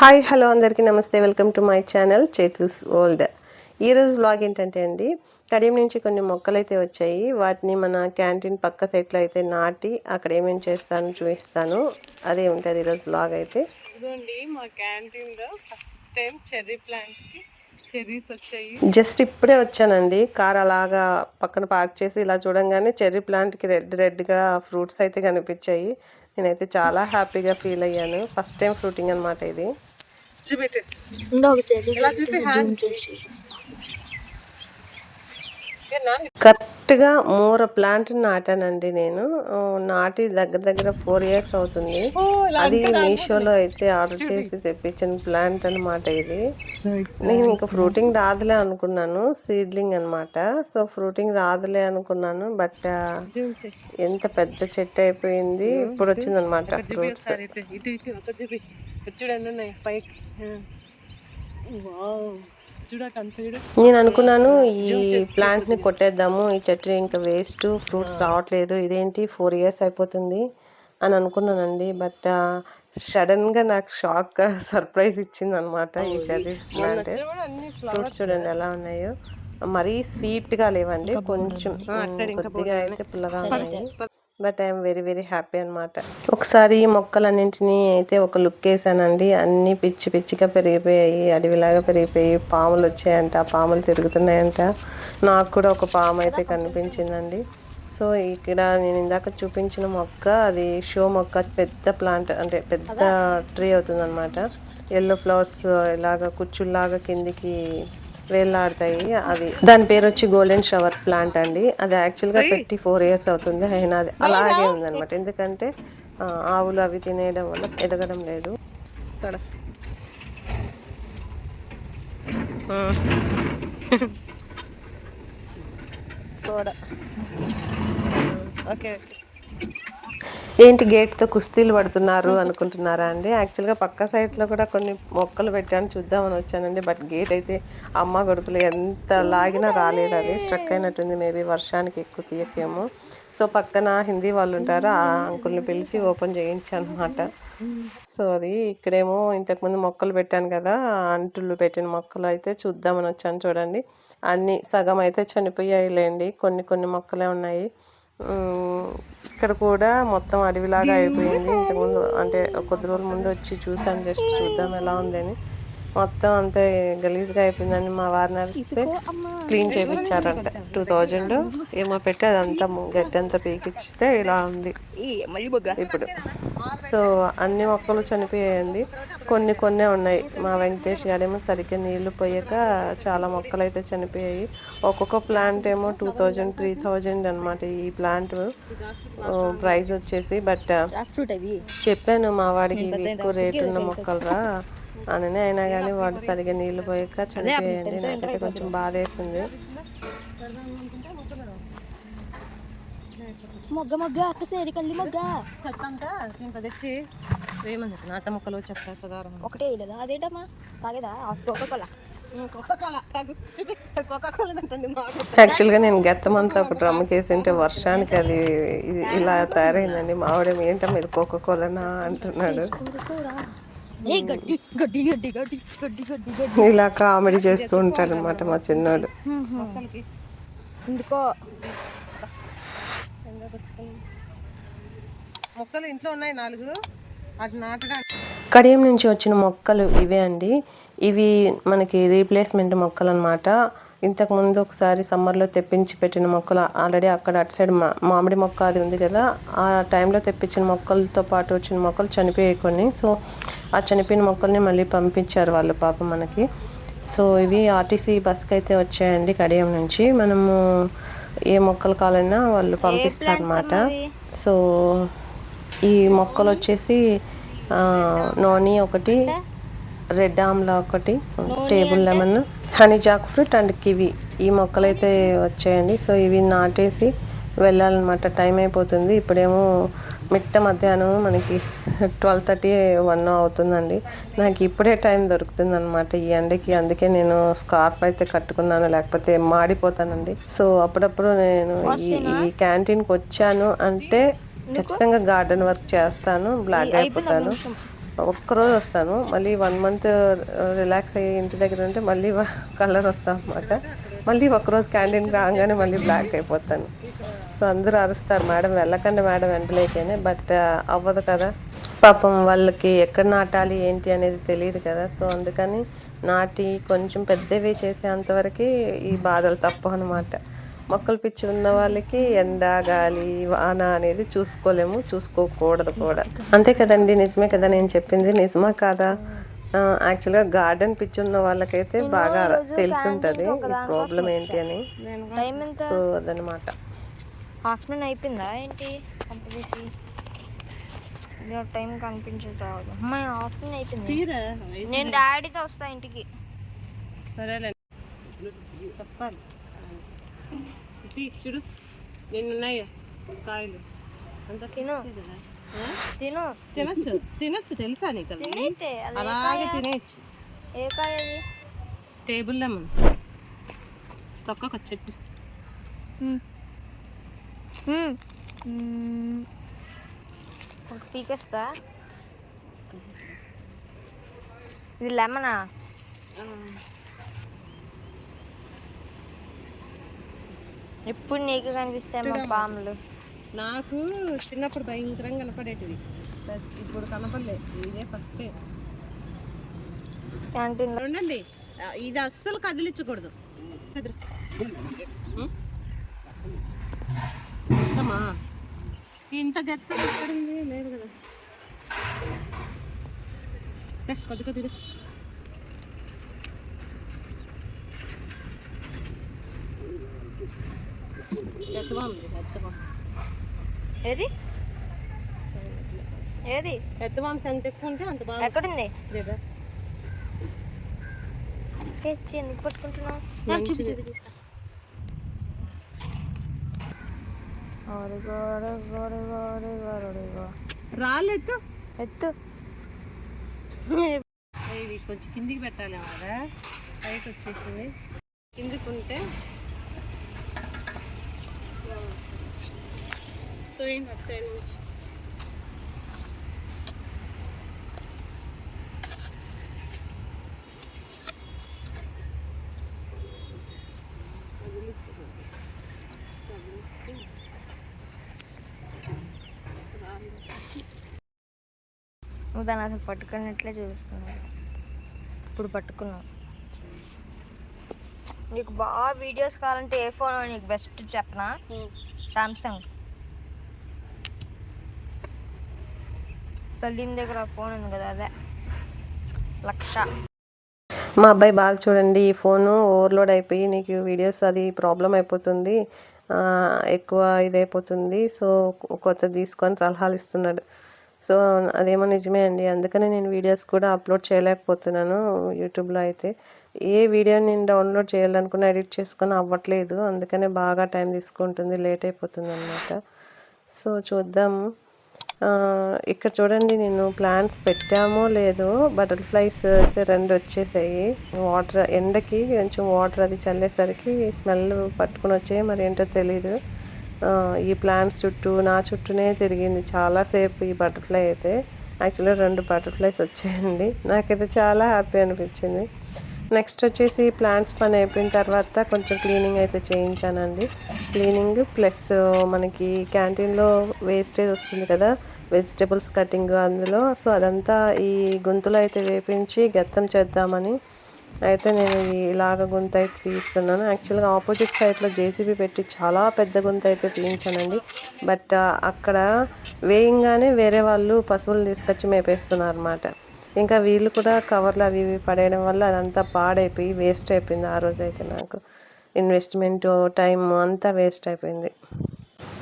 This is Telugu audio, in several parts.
హాయ్ హలో అందరికీ నమస్తే. Welcome to my channel Chethus world. ఈరోజు వ్లాగ్ ఏంటంటే అండి కడియం నుంచి కొన్ని మొక్కలు అయితే వచ్చాయి. వాటిని మన క్యాంటీన్ పక్క సైట్లో అయితే నాటి అక్కడ ఏమేమి చేస్తాను చూపిస్తాను. అదే ఉంటుంది ఈరోజు వ్లాగ్ అయితే. మా క్యాంటీన్లో ఫస్ట్ టైం చెర్రీ చెర్రీస్ వచ్చాయి. జస్ట్ ఇప్పుడే వచ్చానండి. కార్ అలాగా పక్కన పార్క్ చేసి ఇలా చూడంగానే చెర్రీ ప్లాంట్కి రెడ్ రెడ్గా ఫ్రూట్స్ అయితే కనిపించాయి. నేనైతే చాలా హ్యాపీగా ఫీల్ అయ్యాను. ఫస్ట్ టైం ఫ్రూటింగ్ అనమాట ఇది. చూపెట్టు ఉండో ఒక చెల్లి ఇలా చూపి హ్యాండ్ చేసి చూపిస్తా. కరెక్ట్గా మూర ప్లాంట్ నాటానండి నేను. నాటి దగ్గర దగ్గర ఫోర్ ఇయర్స్ అవుతుంది. అది మీషోలో అయితే ఆర్డర్ చేసి తెప్పించిన ప్లాంట్ అన్నమాట ఇది. నేను ఇంకా ఫ్రూటింగ్ రాదులే అనుకున్నాను సీడ్లింగ్ అన్నమాట. సో ఫ్రూటింగ్ రాదులే అనుకున్నాను బట్ ఎంత పెద్ద చెట్టు అయిపోయింది ఇప్పుడు వచ్చింది అనమాట ఇటు చూడండి పైకి. నేను అనుకున్నాను ఈ ప్లాంట్ని కొట్టేద్దాము ఈ చెట్టు ఇంకా వేస్ట్ ఫ్రూట్స్ రావట్లేదు ఇదేంటి ఫోర్ ఇయర్స్ అయిపోతుంది అని అనుకున్నానండి. బట్ సడన్గా నాకు షాక్ సర్ప్రైజ్ ఇచ్చింది అనమాట ఈ చెర్రీ ప్లాంట్. ఫ్రూట్స్ చూడండి ఎలా ఉన్నాయో. మరీ స్వీట్గా లేవండి కొంచెం కొద్దిగా అయితే పుల్లగా ఉన్నాయి. But I'm very very happy అనమాట ఒకసారి ఈ మొక్కలన్నింటినీ అయితే ఒక లుక్ వేసానండి. అన్ని పిచ్చి పిచ్చిగా పెరిగిపోయాయి. అడవిలాగా పెరిగిపోయి పాములు వచ్చాయంట. పాములు తిరుగుతున్నాయంట. నాకు కూడా ఒక పాము అయితే కనిపించిందండి. సో ఇక్కడ నేను ఇందాక చూపించిన మొక్క అది షో మొక్క పెద్ద ప్లాంట్ అంటే పెద్ద ట్రీ అవుతుంది అనమాట ఎల్లో ఫ్లవర్స్ ఇలాగా కుచ్చుల్లాగా కిందికి వేలాడతాయి అది దాని పేరు వచ్చి గోల్డెన్ షవర్ ప్లాంట్ అండి. అది యాక్చువల్గా పెట్టి ఫోర్ ఇయర్స్ అవుతుంది. అయినా అది అలాగే ఉందన్నమాట. ఎందుకంటే ఆవులు అవి తినేయడం వల్ల ఎదగడం లేదు. ఇక్కడ కూడా ఓకే. ఏంటి గేట్తో కుస్తీలు పడుతున్నారు అనుకుంటున్నారా అండి? యాక్చువల్గా పక్క సైడ్లో కూడా కొన్ని మొక్కలు పెట్టాను చూద్దామని వచ్చానండి. బట్ గేట్ అయితే అమ్మ కొడుకులు ఎంత లాగినా రాలేదు అది. స్ట్రక్ అయినట్టుంది మేబీ వర్షానికి ఎక్కువ తీయకేమో. సో పక్కన హిందీ వాళ్ళు ఉంటారు ఆ అంకుల్ని పిలిచి ఓపెన్ చేయించాను సో అది ఇక్కడేమో ఇంతకుముందు మొక్కలు పెట్టాను కదా అంటులు పెట్టిన మొక్కలు అయితే చూద్దామని వచ్చాను చూడండి. అన్ని సగం అయితే చనిపోయాయిలేండి. కొన్ని కొన్ని మొక్కలే ఉన్నాయి. ఇక్కడ కూడా మొత్తం అడవిలాగా అయిపోయింది. ఇంతకుముందు అంటే కొద్ది రోజుల ముందు వచ్చి చూసాను జస్ట్ చూద్దాం ఎలా ఉందని. మొత్తం అంతే గలీజ్గా అయిపోయిందని మా వారిని అరిస్తే క్లీన్ చేయించారంట టూ థౌజండ్ ఏమో పెట్టి అదంతా గడ్డి అంతా పీకిచ్చితే ఇలా ఉంది. ఇప్పుడు. సో అన్ని మొక్కలు చనిపోయాయండి. కొన్ని కొన్నే ఉన్నాయి. మా వెంకటేష్ గారేమో సరిగ్గా నీళ్ళు పోయాక చాలా మొక్కలు అయితే చనిపోయాయి. ఒక్కొక్క ప్లాంట్ ఏమో టూ థౌజండ్ త్రీ థౌజండ్ అనమాట ఈ ప్లాంట్ ప్రైస్ వచ్చేసి బట్ చెప్పాను మా వాడికి ఎక్కువ రేటు ఉన్న మొక్కలురా? అని అయినా కానీ వాడు సరిగ్గా నీళ్ళు పోయాక చనిపోయాయండి నాకైతే కొంచెం బాధ వేసింది మొగ్గ మొగ్గ అక్క సేరి కల్లి మొగ్గ. చెత్త అంతా ఇంత తెచ్చి వేయమని అట్ట మొక్కలు చెత్త సదారం ఒకటే లేదా అదేంటమ్మా? తాగేదా? కోకోకోల యాక్చువల్గా నేను గత్తమంతా ఒక డ్రమ్ కేసింటే వర్షానికి అది ఇలా తయారైందండి. మావిడేమో ఏంటమ్మా ఇది? కోకో కోలనా అంటున్నాడు. ఏ గడ్డి గడ్డి గడ్డి గడ్డి గడ్డి గడ్డి గడ్డి. ఇలా కామెడీ చేస్తూ ఉంటాడు అనమాట మా చిన్నోడు మొక్కలకి ఎందుకో? మొక్కలు ఇంట్లో ఉన్నాయి నాలుగు. అటు నాటడానికి కడియం నుంచి వచ్చిన మొక్కలు ఇవే అండి. ఇవి మనకి రీప్లేస్మెంట్ మొక్కలు అనమాట ఇంతకుముందు ఒకసారి సమ్మర్లో తెప్పించి పెట్టిన మొక్కలు ఆల్రెడీ అక్కడ అటు సైడ్ మా మామిడి మొక్క అది ఉంది కదా ఆ టైంలో తెప్పించిన మొక్కలతో పాటు వచ్చిన మొక్కలు చనిపోయాయి కొన్ని. సో ఆ చనిపోయిన మొక్కల్ని మళ్ళీ పంపించారు వాళ్ళు పాపం మనకి. సో ఇవి ఆర్టీసీ బస్కి అయితే వచ్చాయండి కడియం నుంచి. మనము ఏ మొక్కలు కావాలన్నా వాళ్ళు పంపిస్తారు అనమాట సో ఈ మొక్కలు వచ్చేసి నోని ఒకటి రెడ్ ఆమ్లా ఒకటి table lemon honey jackfruit and kiwi. ఈ మొక్కలు అయితే వచ్చాయండి. సో ఇవి నాటేసి వెళ్ళాలన్నమాట. టైం అయిపోతుంది. ఇప్పుడేమో మిట్ట మధ్యాహ్నం మనకి ట్వెల్వ్ థర్టీ వన్ అవుతుందండి. నాకు ఇప్పుడే టైం దొరుకుతుంది అనమాట ఈ ఎండకి. అందుకే నేను స్కార్ఫ్ అయితే కట్టుకున్నాను లేకపోతే మాడిపోతానండి. సో అప్పుడప్పుడు నేను ఈ ఈ క్యాంటీన్కి వచ్చాను అంటే ఖచ్చితంగా గార్డెన్ వర్క్ చేస్తాను బ్లాక్ అయిపోతాను. ఒక్కరోజు వస్తాను. మళ్ళీ వన్ మంత్ రిలాక్స్ అయ్యి ఇంటి దగ్గర ఉంటే మళ్ళీ కలర్ వస్తాం అనమాట మళ్ళీ ఒకరోజు క్యాంటీన్కి రాగానే మళ్ళీ బ్లాక్ అయిపోతాను. సో అందరూ అరుస్తారు మేడం వెళ్ళకండి మేడం వెంటలేకనే. బట్ uh, అవ్వదు కదా. పాపం వాళ్ళకి ఎక్కడ నాటాలి ఏంటి అనేది తెలియదు కదా. సో అందుకని నాటి కొంచెం పెద్దవి చేసేంతవరకు ఈ బాధలు తప్ప అనమాట మొక్కలు పిచ్చి ఉన్న వాళ్ళకి ఎండ గాలి వాన అనేది చూసుకోలేము చూసుకోకూడదు కూడా. అంతే కదండి నిజమే కదా నేను చెప్పింది నిజమా కాదా? యాక్చువల్గా గార్డెన్ పిచ్చి ఉన్న వాళ్ళకైతే బాగా తెలిసి ఉంటుంది ప్రాబ్లం ఏంటి అని. టైం ఎంత? సో అదనమాట ఆఫ్టర్నూన్ అయిపోయిందా ఏంటి? టైం కనిపించేది రావద్దు అమ్మాయి ఆఫ్టర్నూన్ అయిపోయింది. తీరా? నేను డాడీతో వస్తా ఇంటికి. సరేలే. చెప్పాలి. చూడు. ఎన్ని ఉన్నాయో కాయలు తినచ్చు. తినచ్చు. తెలుసా నీకు అలాగే తినేయచ్చు. ఏ కాయ టేబుల్ లెమన్ తొక్కకు. ఒక పీకేస్తా. ఇది లెమనా? ఎప్పుడు నీకు కనిపిస్తాయి మా పాములు? నాకు చిన్నప్పుడు భయంకరంగా కనపడేటివి. ఇప్పుడు కనపడలే. ఇదే ఫస్ట్ ఉండండి ఇది అస్సలు కదిలించకూడదు. ఇంత గెత్త లేదు కదా. కొద్ది కొద్దిగా ఏది? ఏది? ఎత్తమాంస ఎంత ఎక్కువ ఉంటే అంత బాగా ఎక్కడుంది? లేదా? తెచ్చి ఎందుకు పట్టుకుంటున్నావు? చూపి తీస్తా రాలేదు ఎత్తు. ఇది కొంచెం కిందికి పెట్టాలి కదా పైకి వచ్చేసింది. కిందికి ఉంటే తోయండి అటు సైడ్ నుంచి నువ్వు దాన్ని అసలు పట్టుకున్నట్లే చూపిస్తున్నావు. ఇప్పుడు పట్టుకున్నావు. నీకు బాగా వీడియోస్ కావాలంటే ఏ ఫోన్ నీకు బెస్ట్ చెప్పనా? సామ్సంగ్ సలీం దగ్గర ఫోన్ ఉంది కదా అదే. లక్ష. మా అబ్బాయి బాగా చూడండి ఈ ఫోను ఓవర్లోడ్ అయిపోయి నీకు వీడియోస్ అది ప్రాబ్లం అయిపోతుంది ఎక్కువ ఇదైపోతుంది సో కొత్త తీసుకొని సలహాలు ఇస్తున్నాడు. సో అదేమో నిజమే అండి అందుకనే నేను వీడియోస్ కూడా అప్లోడ్ చేయలేకపోతున్నాను యూట్యూబ్లో అయితే. ఏ వీడియో నేను డౌన్లోడ్ చేయాలనుకున్న ఎడిట్ చేసుకొని అవ్వట్లేదు అందుకనే బాగా టైం తీసుకుంటుంది లేట్ అయిపోతుంది అనమాట సో చూద్దాము ఇక్కడ చూడండి నేను ప్లాంట్స్ పెట్టామో లేదో బటర్ఫ్లైస్ అయితే రెండు వచ్చేసాయి. వాటర్ ఎండకి కొంచెం వాటర్ అది చల్లేసరికి స్మెల్ పట్టుకుని వచ్చాయి మరి ఏంటో తెలీదు. ఈ ప్లాంట్స్ చుట్టూ నా చుట్టూనే తిరిగింది చాలాసేపు ఈ బటర్ఫ్లై అయితే. యాక్చువల్గా రెండు బటర్ఫ్లైస్ వచ్చాయండి. నాకైతే చాలా హ్యాపీ అనిపించింది. నెక్స్ట్ వచ్చేసి ప్లాంట్స్ పని అయిపోయిన తర్వాత కొంచెం క్లీనింగ్ అయితే చేయించానండి. క్లీనింగ్ ప్లస్ మనకి క్యాంటీన్లో వేస్టేజ్ వస్తుంది కదా వెజిటేబుల్స్ కటింగ్ అందులో. సో అదంతా ఈ గుంతలో అయితే వేపించి గెత్తం చేద్దామని అయితే నేను ఇలాగ గుంత అయితే తీస్తున్నాను. యాక్చువల్గా ఆపోజిట్ సైడ్లో జేసీబీ పెట్టి చాలా పెద్ద గుంత అయితే తీయించానండి. బట్ అక్కడ వేయంగానే వేరే వాళ్ళు పశువులు తీసుకొచ్చి మేపేస్తున్నారు అన్నమాట ఇంకా వీళ్ళు కూడా కవర్లు అవి ఇవి పడేయడం వల్ల అదంతా పాడైపోయి వేస్ట్ అయిపోయింది ఆ రోజు అయితే నాకు. ఇన్వెస్ట్మెంట్ టైం అంతా వేస్ట్ అయిపోయింది.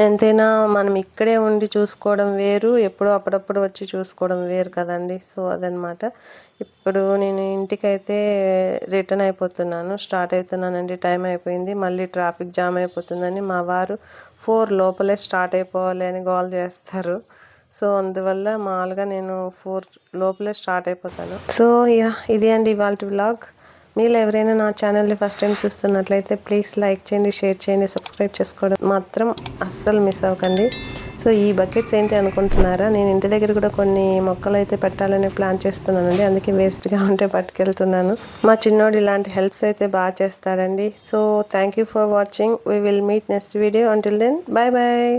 ఎంతైనా మనం ఇక్కడే ఉండి చూసుకోవడం వేరు ఎప్పుడో అప్పుడప్పుడు వచ్చి చూసుకోవడం వేరు కదండి. సో అదనమాట ఇప్పుడు నేను ఇంటికైతే రిటర్న్ అయిపోతున్నాను. స్టార్ట్ అవుతున్నానండి టైం అయిపోయింది. మళ్ళీ ట్రాఫిక్ జామ్ అయిపోతుందని మా వారు ఫోర్ లోపలే స్టార్ట్ అయిపోవాలి అని గోల్ చేస్తారు. సో అందువల్ల మామూలుగా నేను ఫోర్ లోపలే స్టార్ట్ అయిపోతాను. సో యా ఇది అండి ఇవాళ వ్లాగ్. మీరు ఎవరైనా నా ఛానల్ని ఫస్ట్ టైం చూస్తున్నట్లయితే ప్లీజ్ లైక్ చేయండి షేర్ చేయండి సబ్స్క్రైబ్ చేసుకోవడం మాత్రం అస్సలు మిస్ అవ్వకండి. సో ఈ బకెట్స్ ఏంటి అనుకుంటున్నారా? నేను ఇంటి దగ్గర కూడా కొన్ని మొక్కలు అయితే పెట్టాలని ప్లాన్ చేస్తున్నానండి. అందుకే వేస్ట్గా ఉంటే పట్టుకెళ్తున్నాను. మా చిన్నోడు ఇలాంటి హెల్ప్స్ అయితే బాగా చేస్తాడండి. So thank you for watching we will meet next video until then bye bye